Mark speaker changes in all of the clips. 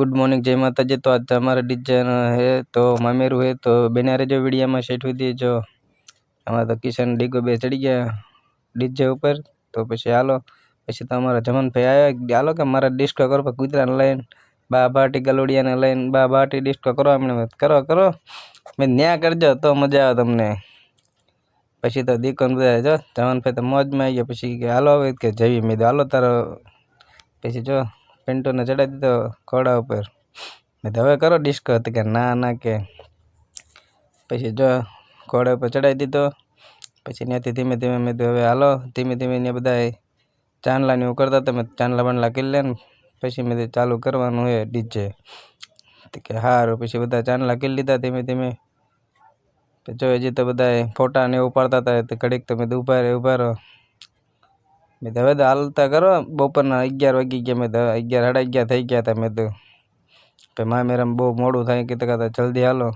Speaker 1: Good morning જય માતાજી. તો આજ અમારા ડિઝાઇન હે, તો મામેરું હે, તો બેનારે જો વિડીયામાં સેટ દે જો અમારે તો કિશન ડીગો બે ચડી ગયા ડીજે ઉપર. તો પછી હાલો, પછી તો અમારા જમનભાઈ આવ્યા હાલો કે મારા ડિસ્કો કરો પણ કૂતરાને લઈને, બા બાટી ગલોડિયાને લઈને બા બાટી ડિસ્કો કરો એમણે કરો કરો. મેં ન્યા કરજો, તો મજા આવે તમને. પછી તો દીકોને બધા જો, જમનભાઈ તો મોજમાં આવી ગયા. પછી હાલો હવે. કે, જઈએ. મેં હાલો તારો. પછી જો પિન્ટુને ચડાવી દીધો ઘોડા ઉપર. મેં હવે કરો ડિસ્કો તો કે ના ના કે. પછી જો ઘોડા ઉપર ચડાવી દીધો. પછી ત્યાંથી ધીમે ધીમે મેં તો હવે હાલો. ધીમે ધીમે ત્યાં બધા ચાંદલાને એવું કરતા હતા, મેં ચાંદલા બાંદલા કરી લે ને. પછી મેં ચાલુ કરવાનું હોય ડીજે. કે સારું પછી બધા ચાંદલા કરી લીધા ધીમે ધીમે. જો હજી તો બધા ફોટા ને એવું પાડતા હતા, તો ઘડીક તમે ઊભા રહે ઊભા રહો. મેં તો હવે તો હાલતા કરો. બપોરના અગિયાર વાગી ગયા. મેં તો અગિયાર સાડા અગિયાર થઈ ગયા હતા. મેં તો કે મા મેરામ બહુ મોડું થાય કીધું કહેતા જલ્દી હાલો.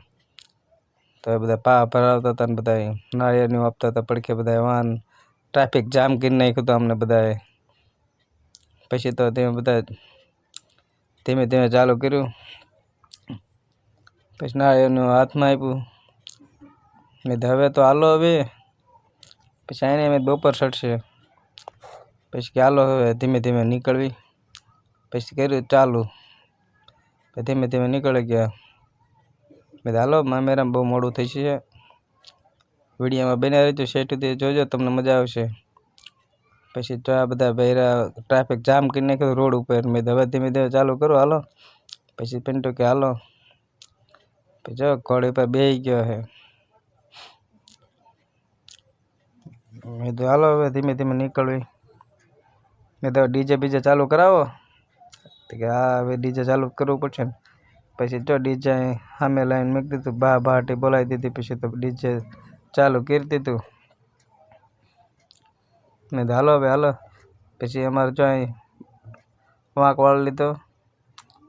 Speaker 1: તો એ બધા પા ભરાવતા હતા ને બધા નાળિયેરનું આપતા હતા પડખે બધા વાહન ટ્રાફિક જામ કરી નાખ્યું હતું અમને બધાએ. પછી તો તેમ બધા ધીમે ધીમે ચાલુ કર્યું. પછી નાળિયેરનું હાથમાં આપ્યું. મેં હવે તો હાલો હવે. પછી આને મેં બપોર ચડશે પછી હાલો હવે ધીમે ધીમે નીકળવી. પછી કર્યું ચાલુ. ધીમે ધીમે નીકળી ગયા. મેં હાલો મામેરામ બહુ મોડું થઈ છે. વિડીયોમાં બન્યા રહીજો. સેટ સુધી જોજો, તમને મજા આવશે. પછી આ બધા બૈરા ટ્રાફિક જામ કરી નાખ્યો, રોડ ઉપર. મેં હવે ધીમે ધીમે ચાલુ કરો, હાલો. પછી પિન્ટુ કે, હાલો. પછી જો, ઘોડી પર બેસી ગયો હે મેં તો હાલો, હવે ધીમે ધીમે નીકળવી. મેં તો ડીજે બીજે ચાલુ કરાવો. તો કે હા, હવે ડીજે ચાલુ કરવું પડશે ને. પછી જો ડીજે સામે લાઈન મૂકી દીધું, બા બાટી બોલાવી દીધી, પછી તો ડીજે ચાલુ કરી દીધું. મેં તો હાલો હવે, હાલો. પછી અમારે જો અહીં વાંક વાળી લીધો.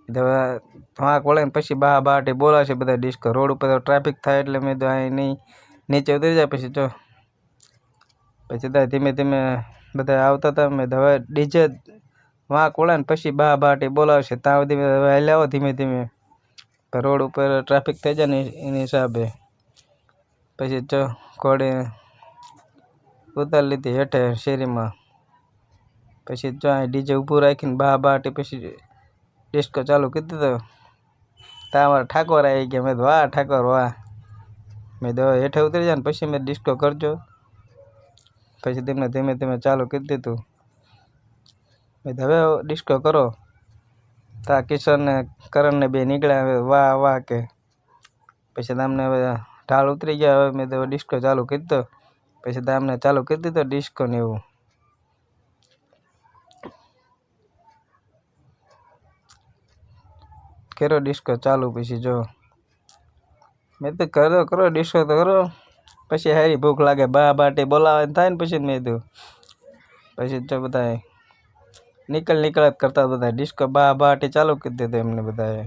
Speaker 1: હવે વાંક વળે પછી બા બાટી બોલાવશે બધા ડિસ્કો રોડ ઉપર. ટ્રાફિક થાય એટલે મેં તો અહીં નહીં નીચે ઉતરી જાય. પછી જો, પછી ધીમે ધીમે બધા આવતા હતા. મેં હવે ડીજે વાંક વળે ને પછી બા બાટી બોલાવશે. ત્યાં સુધી હવે ધીમે ધીમે. રોડ ઉપર ટ્રાફિક થઈ જાય ને એની હિસાબે. પછી જો ઘોડી ઉતારી લીધી હેઠે શેરીમાં. પછી જો અહીં ડીજે ઊભું રાખીને બા બાટી પછી ડિસ્કો ચાલુ કીધું તો ત્યાં અમારા ઠાકોર આવી ગયા. મેં વાહ, ઠાકોર, વાહ. મેં દવા હેઠે ઉતરી જાય ને પછી મેં ડિસ્કો કરજો. પછી તેમને ધીમે ધીમે ચાલુ કરી દીધું. હવે ડિસ્કો કરો. તા કિશન ને કરણ ને બે નીકળ્યા, હવે વાહ વાહ, કે. પછી તમને હવે ઢાળ ઉતરી ગયા, હવે મેં તો ડિસ્કો ચાલુ કરી દીધો પછી તમને ચાલુ કરી દીધો ડિસ્કો ને એવું. કેરો ડિસ્કો ચાલુ, પછી જો. મેં તો કરો કરો ડિસ્કો તો કરો. પછી હારી ભૂખ લાગે, બા બાટી બોલાવે ને થાય ને પછી મેં કીધું. પછી જો બધા નીકળ નીકળ જ કરતા બધા ડિસ્કો બા બાટી ચાલુ કરી દીધું એમને બધાએ.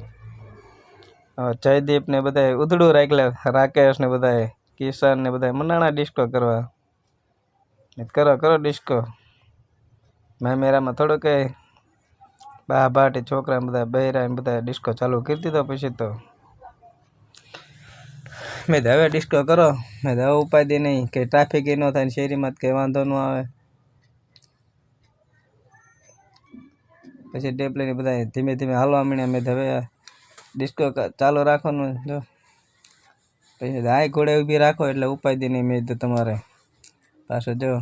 Speaker 1: હવે જયદીપ ને બધાએ ઉધડું રાખલે રાકેશ ને બધાએ, કિશન ને બધાએ મનાણા ડિસ્કો કરવા. મેં કીધું, કરો કરો ડિસ્કો મેં મેરામાં થોડું કંઈ બા બાટી છોકરા બધા બહેરા ને બધા ડિસ્કો ચાલુ કરી દીધો પછી તો. મેં હવે ડિસ્કો કરો. મેં હવે ઉપાધિ નહીં. કે ટ્રાફિક ન થાય શેરીમાં કંઈ વાંધો ન આવે. પછી ડેપલીને બધા ધીમે ધીમે હાલવા માંડ્યા. મેં હવે ડિસ્કો ચાલુ રાખવાનું. જો. પછી હાઈ ઘોડે ઊભી રાખો એટલે ઉપાધિ નહીં મેં કીધું તમારે. પાછો જો.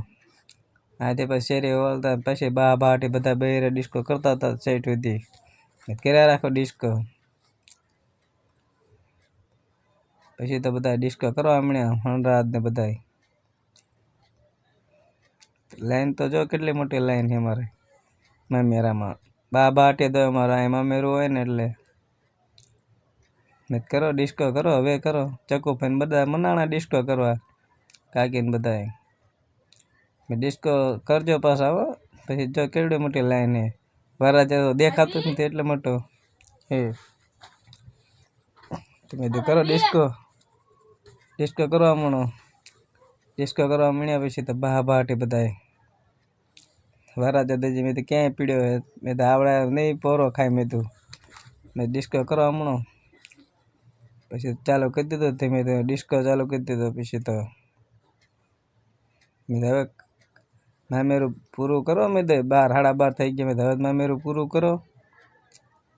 Speaker 1: આથી પછી શેરી વળતા પછી બા બાટી બધા બહેરે ડિસ્કો કરતા હતા સેટ સુધી. કર્યા રાખો ડિસ્કો પછી તો બધા ડિસ્કો કરવા માંડ્યા હણરાજ ને બધા લાઈન તો જો કેટલી મોટી લાઈન છે મારે મામેરામાં. બા બાટી તો અમારા એમાં મેરું હોય ને એટલે. ને કરો ડિસ્કો કરો હવે કરો. ચકુભાઈ બધા મનાણા ડિસ્કો કરવા કાકીને બધાએ મેં ડિસ્કો કરજો પાછા હો પછી જો કેવડી મોટી લાઈન હે વારા તો દેખાતું નથી એટલે મોટો. હે. તમે તો કરો ડિસ્કો ડિસ્કો કરવા માંડો ડિસ્કો કરવા માંડ્યા પછી તો બા બાટી બધાએ વરાજા દેજી, મેં તો ક્યાંય પીડ્યો હે? મેં તો આવડે નહીં, પોરો ખાય મેં તું. મેં ડિસ્કો કરવા હમણાં પછી ચાલુ કરી દીધો ધીમે ધીમે ડિસ્કો ચાલુ કરી દીધો પછી તો. મેં હવે મામેરું પૂરું કરો, મેં તો બાર, સાડા બાર થઈ ગયા. મેં હવે મામેરું પૂરું કરો.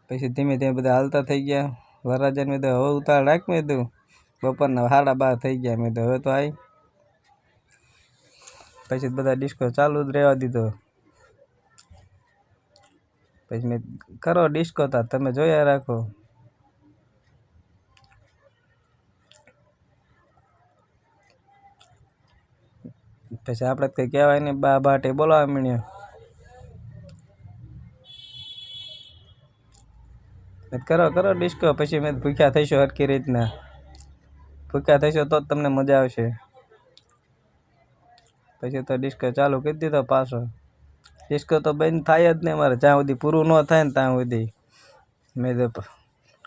Speaker 1: પછી ધીમે ધીમે બધા હાલતા થઈ ગયા. વરરાજાને મેં તો હવે ઉતાળ રાખ મેં કીધું બપોરના સાડા બાર થઈ ગયા મેં તો હવે તો આવી પછી બધા ડિસ્કો ચાલુ જ રહેવા દીધો. પછી મેં કરો ડિસ્કો તા તમે જોયા રાખો. પછી આપણે કંઈ કહેવાય નહીં, બા બાટે બોલાવા મળ્યો કરો કરો ડિસ્કો પછી મેં ભૂખ્યા થઈશું હરકી રીતના. ભૂખ્યા થશો તો જ તમને મજા આવશે. પછી તો ડિસ્કો ચાલુ કરી દીધો પાછો. ડિસ્કો તો બંધ થાય જ નહીં મારે જ્યાં સુધી પૂરું ન થાય ને ત્યાં સુધી. મેં તો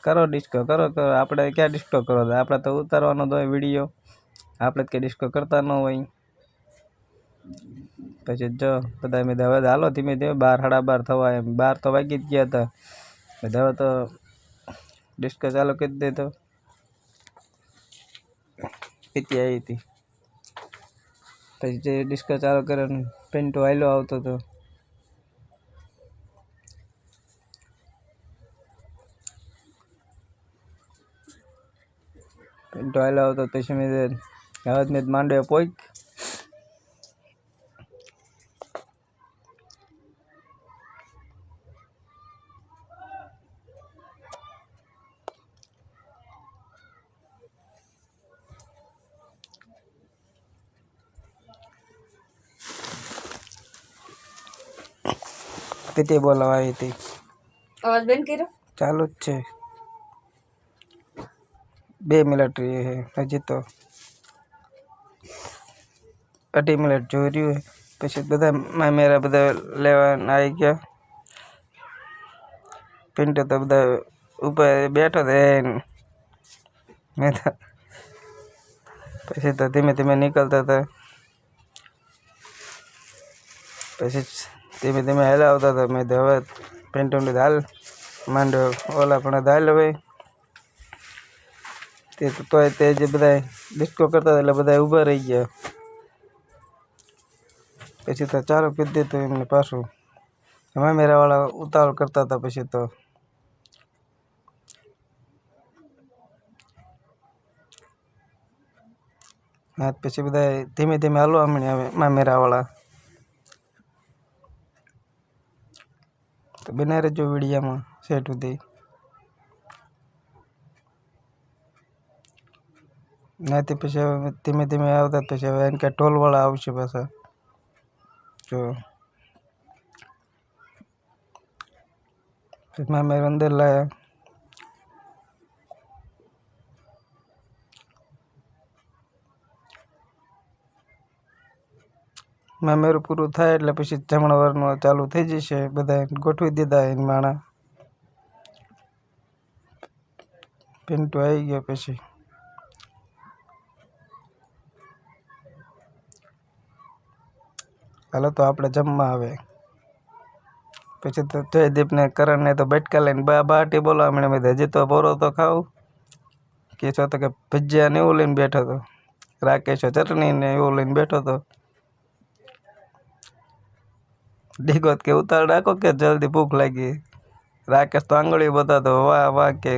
Speaker 1: કરો ડિસ્કો કરો કરો. આપણે ક્યાં ડિસ્કો કરો? તો આપણે તો ઉતારવાનો જ હોય વીડિયો આપણે જ કંઈ ડિસ્કો કરતા ન હોય. પછી જો, બધા મેં હવે હાલો ધીમે ધીમે બાર, સાડા બાર થવા એમ. બાર તો વાગી જ ગયા હતા. બધા તો ડિસ્કો ચાલુ કરી દીધો. પીતી આવી હતી. પછી જે ડિસ્કો ચાલુ કર્યો પેન્ટો હાલ્યો આવતો હતો પેન્ટો હાલ્યો આવતો પછી મેં હવે મેં માંડવે પોઈક પીતી બોલાવા આવી હતી
Speaker 2: અવાજ બંધ કર્યો?
Speaker 1: ચાલુ જ છે. બે મિનિટ રહી છે હજી તો. અઢી મિનિટ જોઈ રહ્યું છે. પછી બધા મામેરા બધા લેવા આવી ગયા. પિન્ટુ તો બધા ઉપર બેઠો તો એને મેં તો પછી તો ધીમે ધીમે નીકળતા હતા. પછી ધીમે ધીમે હાલ આવતા હતા. મેં તો હવે પિન્ટુ હાલ. માંડો ઓલા પણ હાલ હવે તે તો તોય તે જે બધા ડિસ્કો કરતા હતા એટલે બધા ઊભા રહી ગયા. પછી તો ચાલુ કરી દીધું એમને પાછું. એમાં મેરાવાળા ઉતાવળ કરતા હતા પછી તો. હા પછી બધા ધીમે ધીમે હાલવા માંડ્યા હવે મામેરાવાળા. તો બનાવી રહેજો વિડીયામાં સેટ સુધી. નાથી પછી હવે ધીમે ધીમે આવતા પછી હવે એને કે ટોલવાળા આવશે પાછા. જો. મેં અંદર લાયા. મામેરું પૂરું થાય એટલે પછી જમણવારનું ચાલુ થઈ જશે. બધા ગોઠવી દીધા એને માણા. પિન્ટુ આવી ગયો પછી. હાલો તો આપણે જમવા આવે. પછી તો જયદીપને કરણને તો બેટકા લઈને બા બાટી બોલાવા મળે બધા હજી તો બોરો તો ખાવ. કે છો તો કે ભજીયા ને એવું લઈને બેઠો હતો. રાકેશો ચટણી ને એવું લઈને બેઠો હતો. ડીગોત કે ઉતાર રાખો કે જલ્દી ભૂખ લાગી રાકેશ તો આંગળી બતાવતો વાહ વાહ કે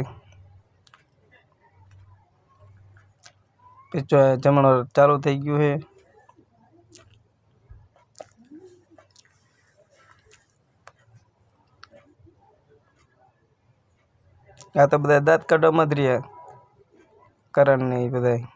Speaker 1: પીછો જમણો ચાલુ થઈ ગયું છે આ તો બધા દાંત કાઢવામાં જ રહ્યા કરણ ને એ બધા